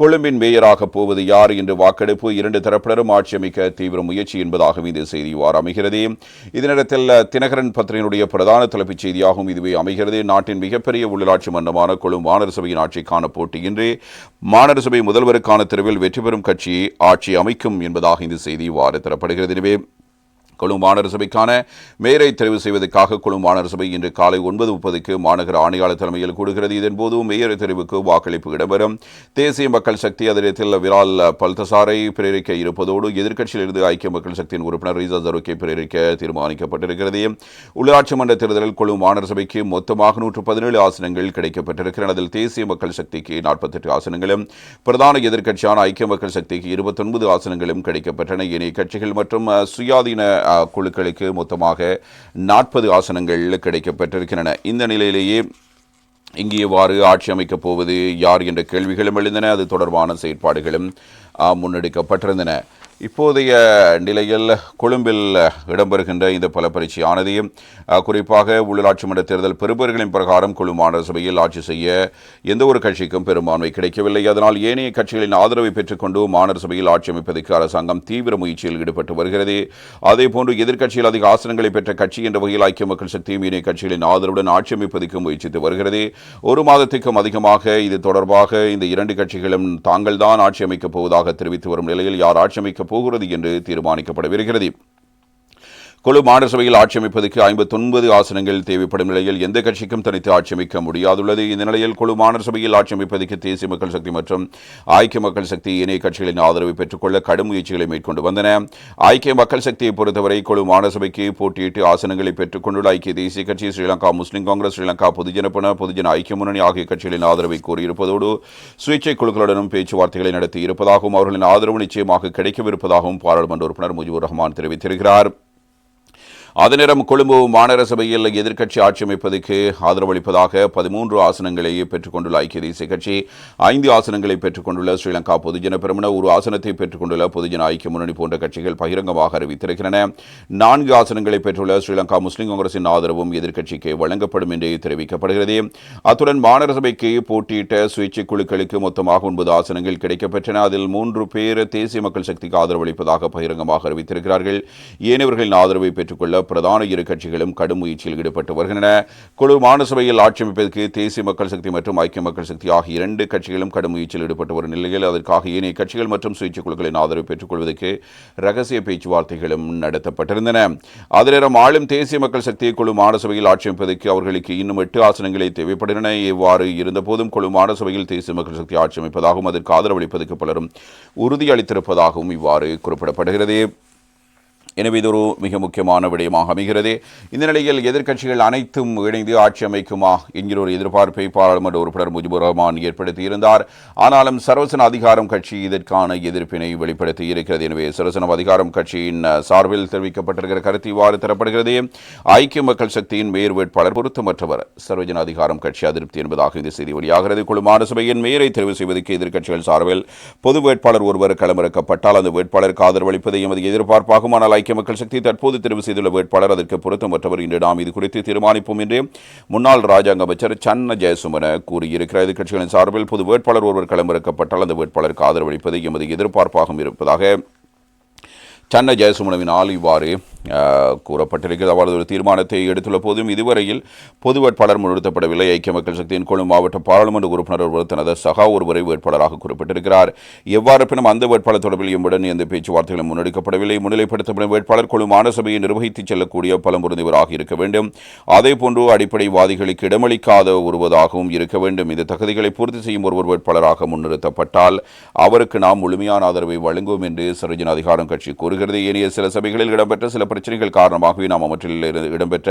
கொழும்பின் மேயராக போவது யார் என்று வாக்கெடுப்பு இரண்டு தரப்பினரும் ஆட்சி அமைக்க தீவிர முயற்சி என்பதாகவும் இந்த செய்தி இவ்வாறு அமைகிறது. இதனிடத்தில் தினகரன் பத்திரிகையினுடைய பிரதான தலைப்புச் செய்தியாகவும் இதுவே அமைகிறது. நாட்டின் மிகப்பெரிய உள்ளாட்சி மன்றமான கொழும்பு மாநகர சபையின் ஆட்சிக்கான போட்டியின்றி இன்று மாநகர சபை முதல்வருக்கான தெருவில் வெற்றி பெறும் கட்சி ஆட்சி அமைக்கும் என்பதாக இந்த செய்தி இவ்வாறு தரப்படுகிறது. எனவே கொழும்பு மாநகர சபைக்கான மேயரை தெரிவு செய்வதற்காக கொழும்பு மாநகர சபை இன்று காலை ஒன்பது முப்பதுக்கு மாநகர ஆணையாளர் தலைமையில் கூடுகிறது. இதன்போது மேயர் தெரிவுக்கு வாக்களிப்பு இடம்பெறும். தேசிய மக்கள் சக்தி அதிரத்தில் விரால் பல்தசாரை பிரேரிக்க இருப்பதோடு எதிர்க்கட்சியிலிருந்து ஐக்கிய மக்கள் சக்தியின் உறுப்பினர் ரீசா ஜருக்கை பிரேரிக்க தீர்மானிக்கப்பட்டிருக்கிறது. உள்ளாட்சி மன்ற தேர்தலில் கொழும்பு மாநகர சபைக்கு மொத்தமாக நூற்று பதினேழு ஆசனங்கள் கிடைக்கப்பட்டிருக்கிறது அதில் தேசிய மக்கள் சக்திக்கு நாற்பத்தெட்டு ஆசனங்களும் பிரதான எதிர்க்கட்சியான ஐக்கிய மக்கள் சக்திக்கு இருபத்தொன்பது ஆசனங்களும் கிடைக்கப்பட்டன. இணைய கட்சிகள் மற்றும் சுயாதீன குழுக்களுக்கு மொத்தமாக நாற்பது ஆசனங்கள் கிடைக்கப்பட்டிருக்கின்றன. இந்த நிலையிலேயே இங்கே எவ்வாறு ஆட்சி அமைக்கப் போவது யார் என்ற கேள்விகளும் எழுந்தன. அது தொடர்பான செயற்பாடுகளும் முன்னெடுக்கப்பட்டிருந்தன. இப்போதைய நிலையில் கொழும்பில் இடம்பெறுகின்ற இந்த பல பரீட்சையானது குறிப்பாக உள்ளாட்சி மன்ற தேர்தல் பெறுபவர்களின் பிரகாரம் கொழும்பான சபையில் ஆட்சி செய்ய எந்த ஒரு கட்சிக்கும் பெரும்பான்மை கிடைக்கவில்லை. அதனால் ஏனைய கட்சிகளின் ஆதரவை பெற்றுக்கொண்டு மாநகர சபையில் ஆட்சி அமைப்பதற்கு அரசாங்கம் தீவிர முயற்சியில் ஈடுபட்டு வருகிறது. அதேபோன்று எதிர்க்கட்சியில் அதிக ஆசனங்களை பெற்ற கட்சி என்ற வகையில் ஐக்கிய மக்கள் சக்தியும் ஏனைய கட்சிகளின் ஆதரவுடன் ஆட்சி அமைப்பதற்கு முயற்சித்து வருகிறது. ஒரு மாதத்துக்கும் அதிகமாக இது தொடர்பாக இந்த இரண்டு கட்சிகளும் தாங்கள்தான் ஆட்சி அமைக்கப் போவதாக தெரிவித்து வரும் நிலையில் யார் ஆட்சி அமைக்கப் போகிறது என்று தீர்மானிக்கப்படவிருக்கிறது கொழு மாநில சபையில் ஆட்சி அமைப்பதற்கு ஐம்பத்தொன்பது ஆசனங்கள் தேவைப்படும் நிலையில் எந்த கட்சிக்கும் தனித்து ஆட்சி அமைக்க முடியாதுள்ளது. இந்த நிலையில் கொழு மாநில சபையில் ஆட்சி அமைப்பதற்கு தேசிய மக்கள் சக்தி மற்றும் ஐக்கிய மக்கள் சக்தி இணைய கட்சிகளின் ஆதரவை பெற்றுக்கொள்ள கடும் முயற்சிகளை மேற்கொண்டு வந்தன. ஐக்கிய மக்கள் சக்தியை பொறுத்தவரை கொழு மாநில சபைக்கு போட்டியிட்டு ஆசனங்களை பெற்றுக்கொண்டுள்ள ஐக்கிய தேசிய கட்சி ஸ்ரீலங்கா முஸ்லிம் காங்கிரஸ் ஸ்ரீலங்கா பொதுஜன பொதுஜன ஐக்கிய முன்னணி ஆகிய கட்சிகளின் ஆதரவை கோரியிருப்பதோடு சுயேட்சை குழுக்களுடனும் பேச்சுவார்த்தைகளை நடத்தி இருப்பதாகவும் அவர்களின் ஆதரவு நிச்சயமாக கிடைக்கவிருப்பதாகவும் பாராளுமன்ற உறுப்பினர் முஜிபுர் ரஹ்மான் தெரிவித்திருக்கிறார். அதே நேரம் கொழும்பு மாநகர சபையில் எதிர்க்கட்சி ஆட்சி அமைப்பதற்கு ஆதரவளிப்பதாக பதிமூன்று ஆசனங்களை பெற்றுக்கொண்டுள்ள ஐக்கிய தேசிய கட்சி ஐந்து ஆசனங்களை பெற்றுக்கொண்டுள்ள ஸ்ரீலங்கா பொதுஜன பெருமன ஒரு ஆசனத்தை பெற்றுக்கொண்டுள்ள பொதுஜன ஐக்கிய முன்னணி போன்ற கட்சிகள் பகிரங்கமாக அறிவித்திருக்கின்றன. நான்கு ஆசனங்களை பெற்றுள்ள ஸ்ரீலங்கா முஸ்லிம் காங்கிரசின் ஆதரவும் எதிர்க்கட்சிக்கு வழங்கப்படும் என்று தெரிவிக்கப்படுகிறது. அத்துடன் மாநகர சபைக்கு போட்டியிட்ட சுயேட்சை குழுக்களுக்கு மொத்தமாக ஒன்பது ஆசனங்கள் கிடைக்கப்பெற்றன. அதில் மூன்று பேர் தேசிய மக்கள் சக்திக்கு ஆதரவளிப்பதாக பகிரங்கமாக அறிவித்திருக்கிறார்கள். ஏனையவர்களின் ஆதரவை பெற்றுக்கொள்ள பிரதான இரு கட்சிகளும் கடும் முயற்சியில் ஈடுபட்டு வருகின்றன. குழு மாநசபையில் ஆட்சி அமைப்பதற்கு தேசிய மக்கள் சக்தி மற்றும் ஐக்கிய மக்கள் சக்தி ஆகிய இரண்டு கட்சிகளும் கடும் முயற்சியில் ஈடுபட்டு வரும் நிலையில் அதற்காக ஏனைய கட்சிகள் மற்றும் சுயேட்சை குழுக்களின் ஆதரவை பெற்றுக்கொள்வதற்கு ரகசிய பேச்சுவார்த்தைகளும் நடத்தப்பட்டிருந்தன. அதே நேரம் ஆளும் தேசிய மக்கள் சக்தி குழு மாநசபையில் ஆட்சி அமைப்பதற்கு அவர்களுக்கு இன்னும் எட்டு ஆசனங்களே தேவைப்படுகின்றன. இவ்வாறு இருந்தபோதும் குழு மாநசபையில் தேசிய மக்கள் சக்தி ஆட்சி அமைப்பதாகவும் அதற்கு ஆதரவளிப்பதற்கு பலரும் உறுதியளித்திருப்பதாகவும் இவ்வாறு குறிப்பிடப்படுகிறது. எனவே இது ஒரு மிக முக்கியமான விடயமாக அமைகிறது. இந்த நிலையில் எதிர்க்கட்சிகள் அனைத்தும் இணைந்து ஆட்சி அமைக்குமா என்கிற ஒரு எதிர்பார்ப்பை பாராளுமன்ற உறுப்பினர் முஜிபுர் ரஹ்மான் ஏற்படுத்தியிருந்தார் ஆனாலும் சர்வசன அதிகாரம் கட்சி இதற்கான எதிர்ப்பினை வெளிப்படுத்தி இருக்கிறது. எனவே சரவசன அதிகாரம் கட்சியின் சார்பில் தெரிவிக்கப்பட்டிருக்கிற கருத்து இவ்வாறு தரப்படுகிறது. ஐக்கிய மக்கள் சக்தியின் மேயர் வேட்பாளர் பொருத்தமற்றவர். சர்வஜன அதிகாரம் கட்சி அதிருப்தி என்பதாக இந்த செய்தி வெளியாகிறது. குழு மாநசபையின் மேயரை தெரிவு செய்வதற்கு எதிர்க்கட்சிகள் சார்பில் பொது வேட்பாளர் ஒருவர் களமிறக்கப்பட்டால் அந்த வேட்பாளருக்கு ஆதரவளிப்பது எமது எதிர்பார்ப்பாகும். ஆனால் ஐக்கிய மக்கள் சக்தி தற்போது தெரிவு செய்துள்ள வேட்பாளர் அதற்கு பொருத்தமற்றவர். இன்று நாம் இது குறித்து தீர்மானிப்போம் என்று முன்னாள் ராஜாங்க அமைச்சர் சன்ன ஜெயசுமன கூறியிருக்கிறார். எதிர்க்கட்சிகளின் சார்பில் பொது வேட்பாளர் ஒருவர் களமிறக்கப்பட்டால் அந்த வேட்பாளருக்கு ஆதரவளிப்பது எமது எதிர்பார்ப்பாகவும் இருப்பதாக சன்ன ஜெயசுமனவினால் இவ்வாறு கூறப்பட்டிருக்கிறது. அவரது ஒரு தீர்மானத்தை எடுத்துள்ள போதும் இதுவரையில் பொது வேட்பாளர் முன்னிறுத்தப்படவில்லை. ஐக்கிய மக்கள் சக்தியின் கொழும்பு மாவட்ட பாராளுமன்ற உறுப்பினர் ஒருவர் தனது சகா ஒருவரை வேட்பாளராக குறிப்பிட்டிருக்கிறார். எவ்வாறு பின்னும் அந்த வேட்பாளர் தொடர்பில் எம்முடன் எந்த பேச்சுவார்த்தைகளும் முன்னெடுக்கப்படவில்லை. முன்னிலைப்படுத்தப்படும் வேட்பாளர் குழு மாநசபையை நிர்வகித்துச் செல்லக்கூடிய பலமுறைந்தவராக இருக்க வேண்டும். அதேபோன்று அடிப்படைவாதிகளுக்கு இடமளிக்காத ஒருவதாகவும் இருக்க வேண்டும். இந்த தகுதிகளை பூர்த்தி செய்யும் ஒருவர் வேட்பாளராக முன்னிறுத்தப்பட்டால் அவருக்கு நாம் முழுமையான ஆதரவை வழங்குவோம் என்று சரோஜன அதிகாரம் கட்சி கூறுகிறது. ஏனைய சில சபைகளில் இடம்பெற்ற சில பிரச்சனைகள் காரணமாகவே நாம் அவற்றில் இடம்பெற்ற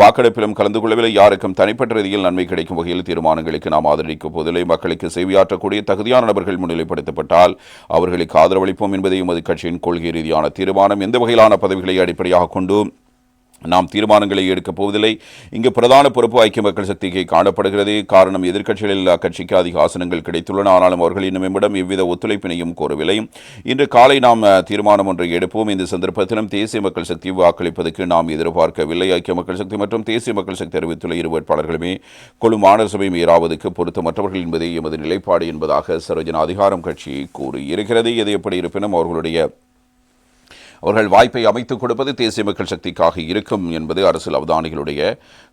வாக்கெடுப்பிலும் கலந்து கொள்ளவில்லை. யாருக்கும் தனிப்பட்ட ரீதியில் நன்மை கிடைக்கும் வகையில் தீர்மானங்களுக்கு நாம் ஆதரிக்கும் போதில்லை மக்களுக்கு சேவையாற்றக்கூடிய தகுதியான நபர்கள் முன்னிலைப்படுத்தப்பட்டால் அவர்களுக்கு ஆதரவளிப்போம் என்பதையும் அது கட்சியின் கொள்கை ரீதியான தீர்மானம் எந்த வகையிலான பதவிகளை அடிப்படையாக கொண்டு நாம் தீர்மானங்களை எடுக்கப் போவதில்லை. இங்கு பிரதான பொறுப்பு ஐக்கிய மக்கள் சக்திக்கு காணப்படுகிறது. காரணம் எதிர்க்கட்சிகளில் அக்கட்சிக்கு அதிக ஆசனங்கள் கிடைத்துள்ளன. ஆனாலும் அவர்கள் இன்னும் நம்மிடம் எவ்வித ஒத்துழைப்பினையும் கோரவில்லை. இன்று காலை நாம் தீர்மானம் ஒன்றை எடுப்போம். இந்த சந்தர்ப்பத்திலும் தேசிய மக்கள் சக்தி வாக்களிப்பதற்கு நாம் எதிர்பார்க்கவில்லை. ஐக்கிய மக்கள் சக்தி மற்றும் தேசிய மக்கள் சக்தி அறிவித்துள்ள இரு வேட்பாளர்களுமே கொழு மாநகர சபை மீறாவதுக்கு பொருத்தமற்றவர்கள் என்பதே எமது நிலைப்பாடு என்பதாக சரோஜன அதிகாரம் கட்சி கூறியிருக்கிறது. எது எப்படி இருப்பினும் அவர்களுடைய அவர்கள் வாய்ப்பை அமைத்துக் கொடுப்பது தேசிய மக்கள் சக்திக்காக இருக்கும் என்பது அரசியல் அவதானிகளுடைய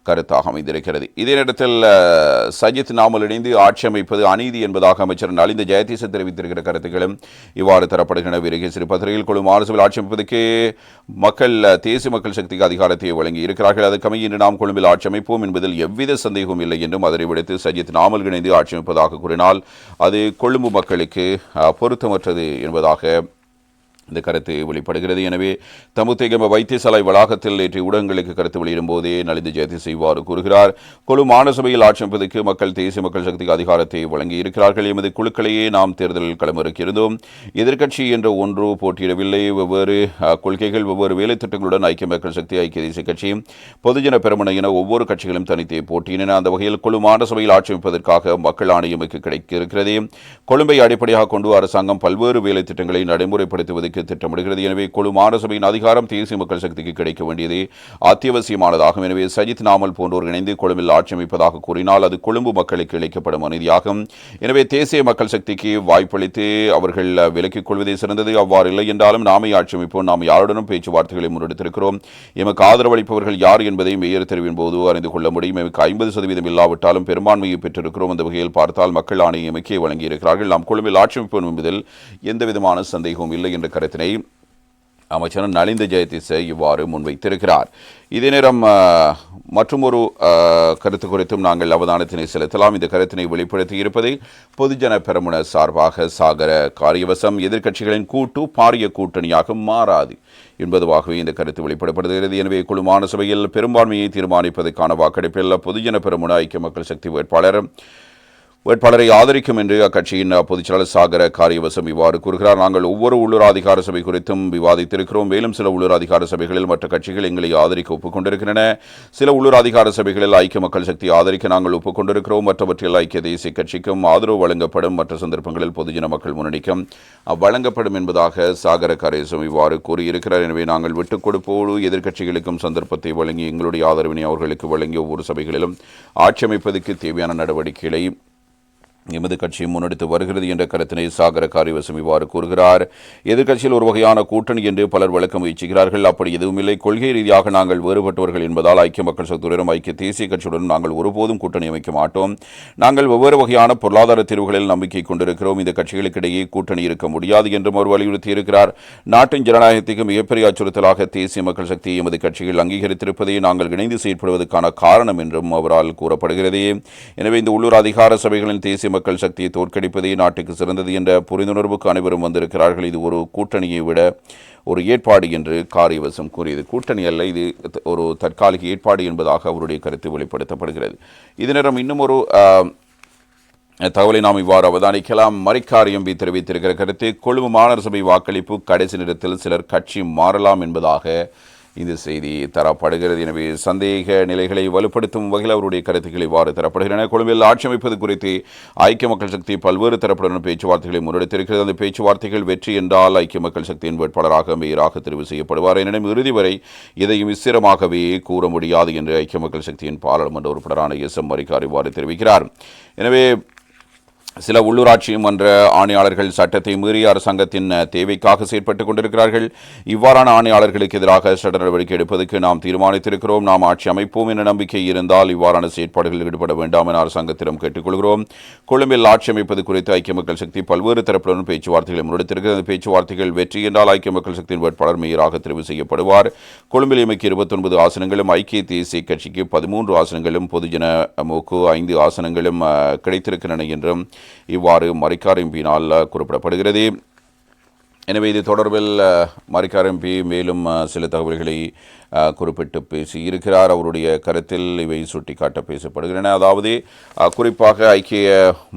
கருத்தாக அமைந்திருக்கிறது. இதே நேரத்தில் சஜித் நாமல் இணைந்து ஆட்சி அமைப்பது அநீதி என்பதாக அமைச்சர் நலிந்த ஜெயதீசன் தெரிவித்திருக்கிற கருத்துக்களும் இவ்வாறு தரப்படுகின்றன. விருகே பத்திரிகையில் கொழும் மாரசபையில் ஆட்சி அமைப்பதற்கு மக்கள் தேசிய மக்கள் சக்திக்கு அதிகாரத்தை வழங்கி இருக்கிறார்கள். அதுக்கமைய இன்று நாம் கொழும்பில் ஆட்சி அமைப்போம் என்பதில் எவ்வித சந்தேகமும் இல்லை என்றும் அதனை விடுத்து சஜித் நாமல் இணைந்து ஆட்சி அமைப்பதாக கூறினால் அது கொழும்பு மக்களுக்கு பொருத்தமற்றது என்பதாக இந்த கருத்து வெளிப்படுகிறது. எனவே தமுத்தேகம வைத்தியசாலை வளாகத்தில் நேற்று ஊடகங்களுக்கு கருத்து வெளியிடும் போதே நலிந்து ஜெயதிஸ் செய்வார் கூறுகிறார். கொழு மாநசபையில் ஆட்சி அமைப்பதற்கு மக்கள் தேசிய மக்கள் சக்திக்கு அதிகாரத்தை வழங்கி இருக்கிறார்கள். எமது குழுக்களையே நாம் தேர்தலில் களமிறக்கியிருந்தோம் எதிர்க்கட்சி என்ற ஒன்று போட்டியிடவில்லை. வெவ்வேறு கொள்கைகள் வெவ்வேறு வேலை திட்டங்களுடன் ஐக்கிய மக்கள் சக்தி ஐக்கிய தேசிய கட்சி பொதுஜன பெருமனை என ஒவ்வொரு கட்சிகளும் தனித்தே போட்டியின. அந்த வகையில் கொழு மாநசபையில் ஆட்சி அமைப்பதற்காக மக்கள் ஆணையமைக்கு கிடைக்க இருக்கிறது கொழும்பை அடிப்படையாக கொண்டு அரசாங்கம் பல்வேறு வேலை திட்டங்களை நடைமுறைப்படுத்துவதற்கு திட்டமிடுகிறது. எனவே கொழு மாநசபையின் அதிகாரம் தேசிய மக்கள் சக்திக்கு கிடைக்க வேண்டியது அத்தியாவசியமானதாகும். எனவே சஜித் நாமல் போன்றோர் இணைந்து கொழும்பில் ஆட்சி அமைப்பதாக கூறினால் அது கொழும்பு மக்களுக்கு இழைக்கப்படும் அநீதியாகும். எனவே தேசிய மக்கள் சக்திக்கு வாய்ப்பளித்து அவர்கள் விலக்கிக் கொள்வதே சிறந்தது. அவ்வாறு இல்லை என்றாலும் நாமே ஆட்சி அமைப்போம். நாம் யாருடனும் பேச்சுவார்த்தைகளை முன்னெடுத்திருக்கிறோம். எமக்கு ஆதரவளிப்பவர்கள் யார் என்பதை மேயர் தெரிவின் போது அறிந்து கொள்ள முடியும். எமக்கு ஐம்பது சதவீதம் இல்லாவிட்டாலும் பெரும்பான்மையை பெற்றிருக்கிறோம். அந்த வகையில் பார்த்தால் மக்கள் ஆணையம் எமக்கே வழங்கியிருக்கிறார்கள். நாம் கொழும்பில் ஆட்சி அமைப்போம் என்பதில் எந்தவிதமான சந்தேகமும் இல்லை என்ற கருத்தினை அமைச்சர் நலிந்த ஜெயதிச இவ்வாறு முன்வைத்திருக்கிறார். இதே நேரம் மற்றும் ஒரு கருத்து குறித்தும் நாங்கள் அவதானத்தினை செலுத்தலாம். இந்த கருத்தினை வெளிப்படுத்தி இருப்பது பொதுஜன பெருமுன சார்பாக சாகர காரியவசம். எதிர்க்கட்சிகளின் கூட்டு பாரிய கூட்டணியாக மாறாது என்பதுவாகவே இந்த கருத்து வெளிப்படப்படுகிறது எனவே குழுமான சபையில் பெரும்பான்மையை தீர்மானிப்பதற்கான வாக்கெடுப்பில் பொதுஜன பெருமுன ஐக்கிய மக்கள் சக்தி வேட்பாளர் வேட்பாளரை ஆதரிக்கும் என்று அக்கட்சியின் பொதுச்செயலாளர் சாகர காரியவசம் இவ்வாறு கூறுகிறார். நாங்கள் ஒவ்வொரு உள்ளூர் அதிகார சபை குறித்தும் விவாதித்திருக்கிறோம். மேலும் சில உள்ளூர் அதிகார சபைகளில் மற்ற கட்சிகள் எங்களை ஆதரிக்க ஒப்புக்கொண்டிருக்கின்றன சில உள்ளூர் அதிகார சபைகளில் ஐக்கிய மக்கள் சக்தி ஆதரிக்க நாங்கள் ஒப்புக்கொண்டிருக்கிறோம் மற்றவற்றில் ஐக்கிய தேசிய கட்சிக்கும் ஆதரவு வழங்கப்படும். மற்ற சந்தர்ப்பங்களில் பொதுஜன மக்கள் முன்னணிக்கும் வழங்கப்படும் என்பதாக சாகர காரியவசம் இவ்வாறு கூறியிருக்கிறார். எனவே நாங்கள் விட்டுக் கொடுப்போடு எதிர்க்கட்சிகளுக்கும் சந்தர்ப்பத்தை வழங்கி எங்களுடைய ஆதரவினை அவர்களுக்கு வழங்கி ஒவ்வொரு சபைகளிலும் ஆட்சி அமைப்பதற்கு தேவையான நடவடிக்கைகளை எமது கட்சி முன்னெடுத்து வருகிறது என்ற கருத்தினை சாகர காரிவசம் இவ்வாறு கூறுகிறார். எதிர்க்கட்சியில் ஒரு வகையான கூட்டணி என்று பலர் விளக்க முயற்சிக்கிறார்கள். அப்படி எதுவுமில்லை கொள்கை ரீதியாக நாங்கள் வேறுபட்டவர்கள் என்பதால் ஐக்கிய மக்கள் சக்தியுடனும் ஐக்கிய தேசிய கட்சியுடன் நாங்கள் ஒருபோதும் கூட்டணி அமைக்க மாட்டோம். நாங்கள் வெவ்வேறு வகையான பொருளாதார தீர்வுகளில் நம்பிக்கை கொண்டிருக்கிறோம். இந்த கட்சிகளுக்கிடையே கூட்டணி இருக்க முடியாது என்றும் அவர் வலியுறுத்தியிருக்கிறார். நாட்டின் ஜனநாயகத்துக்கு மிகப்பெரிய அச்சுறுத்தலாக தேசிய மக்கள் சக்தி எமது கட்சிகள் அங்கீகரித்திருப்பதை நாங்கள் இணைந்து செயற்படுவதற்கான காரணம் என்றும் அவரால் கூறப்படுகிறது. எனவே இந்த உள்ளூர் அதிகார சபைகளின் தேசிய மக்கள் சக்தியை தோற்கடிப்பதே நாட்டுக்கு சிறந்தது என்ற புரிந்துணர்வுக்கு அனைவரும் வந்திருக்கிறார்கள். இது ஒரு கூட்டணியை விட ஒரு ஏற்பாடு என்று காரியவசம் கூறியது. கூட்டணி அல்ல இது ஒரு தற்காலிக ஏற்பாடு என்பதாக அவருடைய கருத்து வெளிப்படுத்தப்படுகிறது. இது நேரம் இன்னும் ஒரு தகவலை நாம் இவ்வாறு அவதானிக்கலாம். மரிக்கார் எம்பி தெரிவித்திருக்கிற கருத்து கொழும்பு மாநகர சபை வாக்களிப்பு கடைசி நேரத்தில் சிலர் கட்சி மாறலாம் என்பதாக இந்த செய்தி தரப்படுகிறது. எனவே சந்தேக நிலைகளை வலுப்படுத்தும் வகையில் அவருடைய கருத்துக்கள் இவ்வாறு தரப்படுகின்றன. கொழும்பில் ஆட்சி அமைப்பது குறித்து ஐக்கிய மக்கள் சக்தி பல்வேறு தரப்புடன் பேச்சுவார்த்தைகளை முன்னெடுத்திருக்கிறது. அந்த பேச்சுவார்த்தைகள் வெற்றி என்றால் ஐக்கிய மக்கள் சக்தியின் வேட்பாளராக மேயராக தெரிவு செய்யப்படுவார். எனினும் இறுதி வரை இதையும் விசிரமாகவே கூற முடியாது என்று ஐக்கிய மக்கள் சக்தியின் பாராளுமன்ற உறுப்பினரான எஸ் எம் மரிக்கார் இவ்வாறு தெரிவிக்கிறார். எனவே சில உள்ளூராட்சி மன்ற ஆணையாளர்கள் சட்டத்தை மீறி அரசாங்கத்தின் தேவைக்காக செயற்பட்டுக் கொண்டிருக்கிறார்கள். இவ்வாறான ஆணையாளர்களுக்கு எதிராக சட்ட நடவடிக்கை எடுப்பதற்கு நாம் தீர்மானித்திருக்கிறோம். நாம் ஆட்சி அமைப்போம் என நம்பிக்கை இருந்தால் இவ்வாறான செயற்பாடுகளில் ஈடுபட வேண்டாம் என அரசாங்கத்திடம் கேட்டுக்கொள்கிறோம். கொழும்பில் ஆட்சி அமைப்பது குறித்து ஐக்கிய மக்கள் சக்தி பல்வேறு தரப்புடன் பேச்சுவார்த்தைகளை முன்னெடுத்திருக்கிறது. அந்த பேச்சுவார்த்தைகள் வெற்றி என்றால் ஐக்கிய மக்கள் சக்தியின் வேட்பாளர் மேயராக தெரிவு செய்யப்படுவார். கொழும்பில் எமக்கு இருபத்தொன்பது ஆசனங்களும் ஐக்கிய தேசிய கட்சிக்கு பதிமூன்று ஆசனங்களும் பொதுஜன மூக்கு ஐந்து ஆசனங்களும் கிடைத்திருக்கின்றன என்றும் இவ்வாறு மறைக்கார் எம்பியினால் குறிப்பிடப்படுகிறது. எனவே இது தொடர்பில் மாரிக்கார் மரிக்கார் எம்பி மேலும் சில தகவல்களை குறிப்பிட்டு பேசி இருக்கிறார் அவருடைய கருத்தில் இவை சுட்டிக்காட்ட பேசப்படுகின்றன. அதாவது குறிப்பாக ஐக்கிய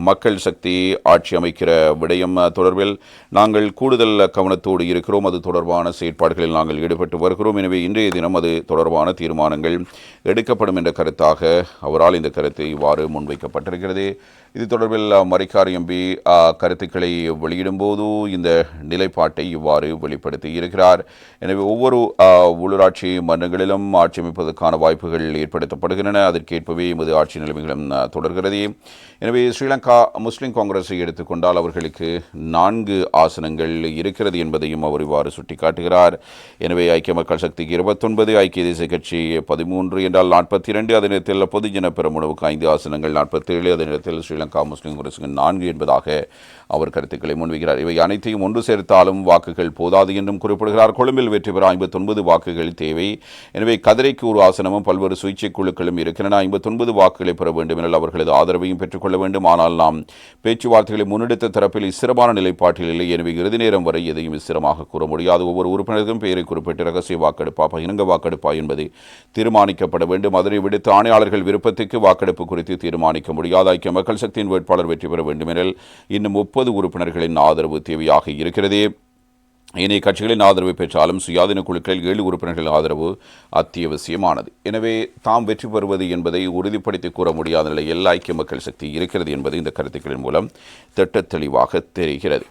மக்கள் சக்தி ஆட்சி அமைக்கிற விடயம் தொடர்பில் நாங்கள் கூடுதல் கவனத்தோடு இருக்கிறோம். அது தொடர்பான செயற்பாடுகளில் நாங்கள் ஈடுபட்டு வருகிறோம். எனவே இன்றைய தினம் அது தொடர்பான தீர்மானங்கள் எடுக்கப்படும் என்ற கருத்தாக அவரால் இந்த கருத்து இவ்வாறு முன்வைக்கப்பட்டிருக்கிறது. இது தொடர்பில் மரிக்கார் எம்பி கருத்துக்களை வெளியிடும்போது இந்த நிலை நிலைப்பாட்டை இவ்வாறு வெளிப்படுத்தி இருக்கிறார். எனவே ஒவ்வொரு உள்ளூராட்சி மன்றங்களிலும் ஆட்சி அமைப்பதற்கான வாய்ப்புகள் ஏற்படுத்தப்படுகின்றன. அதற்கேற்பவே எமது ஆட்சி நிலைமைகளும் தொடர்கிறது. எனவே ஸ்ரீலங்கா முஸ்லிம் காங்கிரஸை எடுத்துக்கொண்டால் அவர்களுக்கு நான்கு ஆசனங்கள் இருக்கிறது என்பதையும் அவர் இவ்வாறு சுட்டிக்காட்டுகிறார். எனவே ஐக்கிய மக்கள் சக்திக்கு இருபத்தொன்பது ஐக்கிய தேசிய கட்சி பதிமூன்று என்றால் நாற்பத்தி இரண்டு அதே நேரத்தில் பொதுஜன பெருமுனவுக்கு ஐந்து ஆசனங்கள் நாற்பத்தேழு. அதே நேரத்தில் ஸ்ரீலங்கா முஸ்லிம் காங்கிரசுக்கு நான்கு என்பதாக அவர் கருத்துக்களை முன்வைக்கிறார். இவை அனைத்தையும் ஒன்று சேர்த்தால் இருந்தாலும் வாக்குகள் போதாது என்றும் குறிப்பிடுகிறார். கொழும்பில் வெற்றி பெற ஐம்பத்தொன்பது வாக்குகள் தேவை. எனவே கதிரைக்கு ஒரு ஆசனமும் பல்வேறு சுயேட்சை குழுக்களும் இருக்கின்றன. ஐம்பத்தொன்பது வாக்குகளை பெற வேண்டும் என அவர்களது ஆதரவையும் பெற்றுக்கொள்ள வேண்டும். ஆனால் நாம் பேச்சுவார்த்தைகளை முன்னெடுத்த தரப்பில் ஸ்திரமான நிலைப்பாட்டில் இல்லை. எனவே இறுதி நேரம் வரை எதையும் ஸ்திரமாக கூற முடியாது. ஒவ்வொரு உறுப்பினருக்கும் பெயரை குறிப்பிட்டு ரகசிய வாக்கெடுப்பா பகிரங்க வாக்கெடுப்பா என்பது தீர்மானிக்கப்பட வேண்டும். அதனை விடுத்து ஆணையாளர்கள் விருப்பத்துக்கு வாக்கெடுப்பு குறித்து தீர்மானிக்க முடியாது. ஐக்கிய மக்கள் சக்தியின் வேட்பாளர் வெற்றி பெற வேண்டும் எனில் இன்னும் முப்பது உறுப்பினர்களின் ஆதரவு தேவையாக இருக்கிறது. இணைய கட்சிகளின் ஆதரவை பெற்றாலும் சுயாதீன குழுக்களில் ஏழு உறுப்பினர்களின் ஆதரவு அத்தியாவசியமானது. எனவே தாம் வெற்றி பெறுவது என்பதை உறுதிப்படுத்தி கூற முடியாத நிலையில் ஐக்கிய மக்கள் சக்தி இருக்கிறது என்பது இந்த கருத்துக்களின் மூலம் திட்டத் தெளிவாக தெரிகிறது.